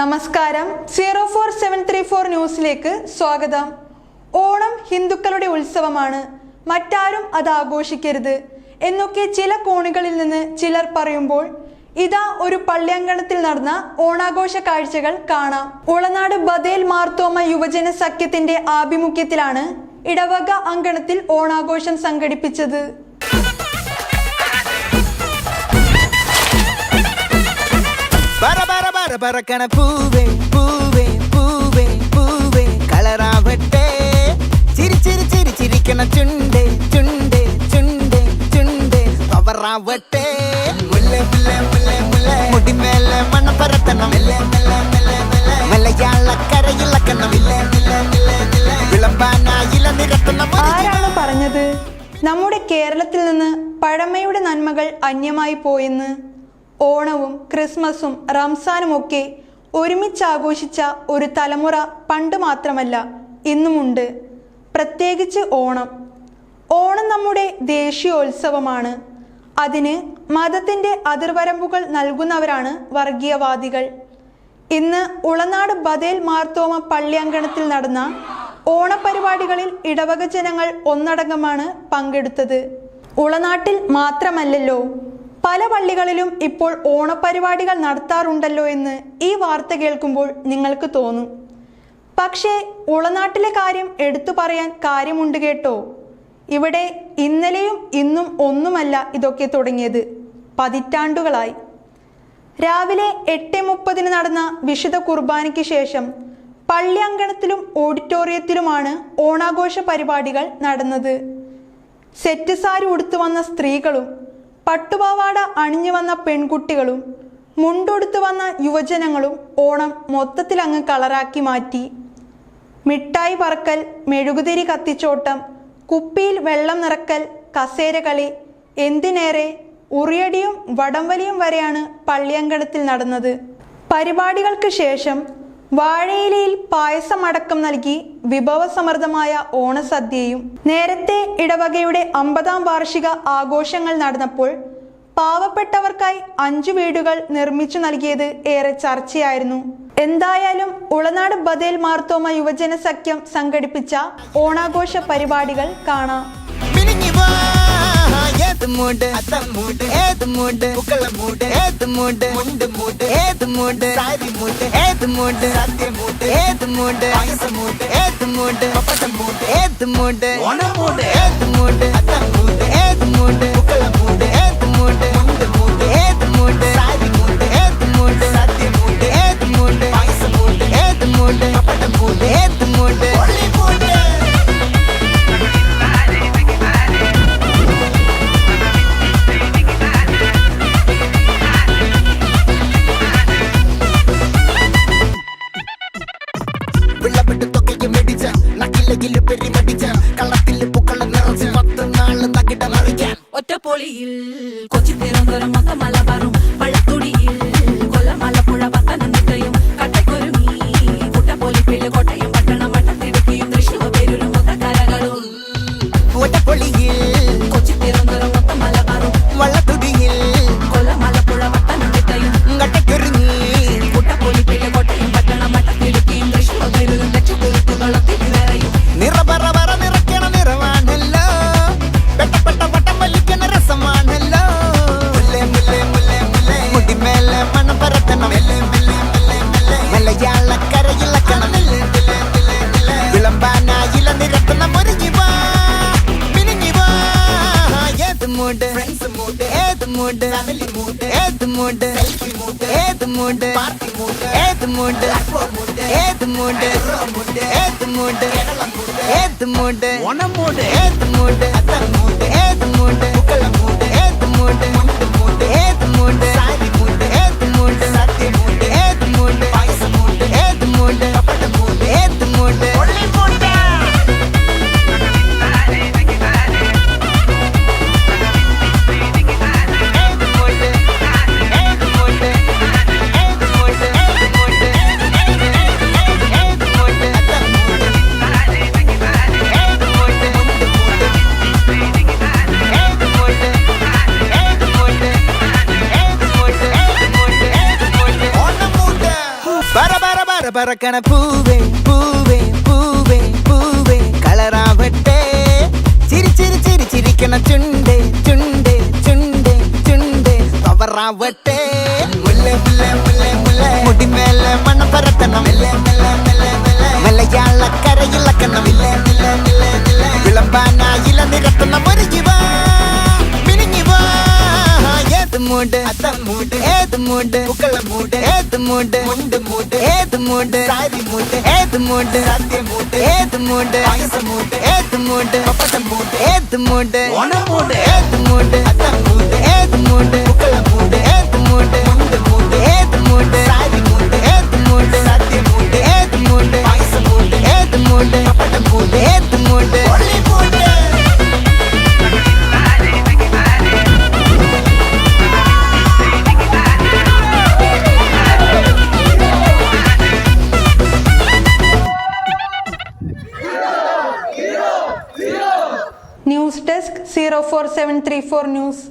നമസ്കാരം. Zero four seven three four ന്യൂസിലേക്ക് സ്വാഗതം. ഓണം ഹിന്ദുക്കളുടെ ഉത്സവമാണ്. മറ്റാരും അത് ആഘോഷിക്കരുത്. എന്നൊക്കെ ചില കോണുകളിൽ നിന്ന് ചിലർ പറയുമ്പോൾ ഇതാ ഒരു പള്ളിയങ്കണത്തിൽ നടന്ന ഓണാഘോഷ കാഴ്ചകൾ കാണാം. ഉളനാട് ബദേൽ മാർത്തോമ യുവജന സഖ്യത്തിന്റെ ആഭിമുഖ്യത്തിലാണ് ഇടവക അങ്കണത്തിൽ ഓണാഘോഷം സംഘടിപ്പിച്ചത്. പറക്കണ പൂവേ പൂവേ പൂവേ പൂവേ. കളറാവട്ടെ ചിരി ചിരി ചിരി ചിരിക്കണ ചുണ്ടേ ചുണ്ടേ ചുണ്ടേ ചുണ്ടേ. പവറാവട്ടെ മുല്ല മുല്ല മുല്ല മുല്ല. മുടിമേലെ മെല്ലെ മെല്ലെ മെല്ലെ മെല്ലെ. ആരാണ് പറഞ്ഞത്? നമ്മുടെ കേരളത്തിൽ നിന്ന് പഴമയുടെ നന്മകൾ അന്യമായി പോയെന്ന് ഓണവും ക്രിസ്മസും റംസാനുമൊക്കെ ഒരുമിച്ച് ആഘോഷിച്ച ഒരു തലമുറ പണ്ട് മാത്രമല്ല ഇന്നുമുണ്ട്. പ്രത്യേകിച്ച് ഓണം. ഓണം നമ്മുടെ ദേശീയോത്സവമാണ്. അതിന് മതത്തിന്റെ അതിർവരമ്പുകൾ നൽകുന്നവരാണ് വർഗീയവാദികൾ. ഇന്ന് ഉളനാട് ബദേൽ മാർത്തോമ പള്ളിയങ്കണത്തിൽ നടന്ന ഓണപരിപാടികളിൽ ഇടവക ജനങ്ങൾ ഒന്നടങ്കമാണ് പങ്കെടുത്തത്. ഉളനാട്ടിൽ മാത്രമല്ലല്ലോ പല പള്ളികളിലും ഇപ്പോൾ ഓണപരിപാടികൾ നടത്താറുണ്ടല്ലോ എന്ന് ഈ വാർത്ത കേൾക്കുമ്പോൾ നിങ്ങൾക്ക് തോന്നും. പക്ഷേ ഉളനാട്ടിലെ കാര്യം എടുത്തു പറയാൻ കാര്യമുണ്ട് കേട്ടോ. ഇവിടെ ഇന്നലെയും ഇന്നും ഒന്നുമല്ല ഇതൊക്കെ തുടങ്ങിയത്. പതിറ്റാണ്ടുകളായി. രാവിലെ എട്ട് മുപ്പതിന് നടന്ന വിശുദ്ധ കുർബാനയ്ക്ക് ശേഷം പള്ളി അങ്കണത്തിലും ഓഡിറ്റോറിയത്തിലുമാണ് ഓണാഘോഷ പരിപാടികൾ നടന്നത്. സെറ്റ് സാരി ഉടുത്തു വന്ന സ്ത്രീകളും പട്ടുപാവാട അണിഞ്ഞു വന്ന പെൺകുട്ടികളും മുണ്ടൊടുത്തു വന്ന യുവജനങ്ങളും ഓണം മൊത്തത്തിൽ അങ്ങ് കളറാക്കി മാറ്റി. മിഠായി പറക്കൽ മെഴുകുതിരി കത്തിച്ചോട്ടം കുപ്പിയിൽ വെള്ളം നിറക്കൽ കസേരകളി എന്തിനേറെ ഉറിയടിയും വടംവലിയും വരെയാണ് പള്ളിയങ്കണത്തിൽ നടന്നത്. പരിപാടികൾക്ക് ശേഷം വാഴയിലയിൽ പായസമടക്കം നൽകി വിഭവസമൃദ്ധമായ ഓണസദ്യയും. നേരത്തെ ഇടവകയുടെ അമ്പതാം വാർഷിക ആഘോഷങ്ങൾ നടന്നപ്പോൾ പാവപ്പെട്ടവർക്കായി അഞ്ചു വീടുകൾ നിർമ്മിച്ചു നൽകിയത് ഏറെ ചർച്ചയായിരുന്നു. എന്തായാലും ഉളനാട് ബദേൽ മാർത്തോമ യുവജന സഖ്യം സംഘടിപ്പിച്ച ഓണാഘോഷ പരിപാടികൾ കാണാം. ஏத்து மூடு அத்தம் மூடு ஏத்து மூடு புக்கல மூடு ஏத்து மூடு முண்டு மூடு ஏத்து மூடு சாரி மூடு ஏத்து மூடு சத்திய மூடு ஏத்து மூடு அகச மூடு ஏத்து மூடு பப்பட்ட மூடு ஏத்து மூடு ஒன மூடு ஏத்து மூடு அத்தம் மூடு ஏத்து மூடு மூண்டு ஃபேமிலி மூண்டு ஏத்து மூண்டு செல்ஃபி மூண்டு ஏத்து மூண்டு பார்ட்டி மூண்டு ஏத்து மூண்டு ஏத்து மூண்டு ஏத்து மூண்டு ஏத்து மூண்டு പറ പറ പറക്കണ പൂവേ പൂവേ പൂവേ പൂവേ കളറാവട്ടെ ചിരി ചിരി ചിരി ചിരിക്കണ ചുണ്ട് ചുണ്ട് ചുണ്ട് அத மூடு ஏது மூடு உக்கள மூடு ஏது மூடு முண்டு மூடு ஏது மூடு சாரி மூடு ஏது மூடு சத்திய மூடு ஏது மூடு அயச மூடு ஏது மூடு பப்பச மூடு ஏது மூடு ஒன மூடு ஏது மூடு அத மூடு ஏது மூடு உக்கள மூடு ஏது மூடு முண்டு மூடு ஏது மூடு சாரி மூடு ஏது மூடு சத்திய மூடு ஏது மூடு அயச மூடு ஏது மூடு பப்பச மூடு ஏது zero four seven three four news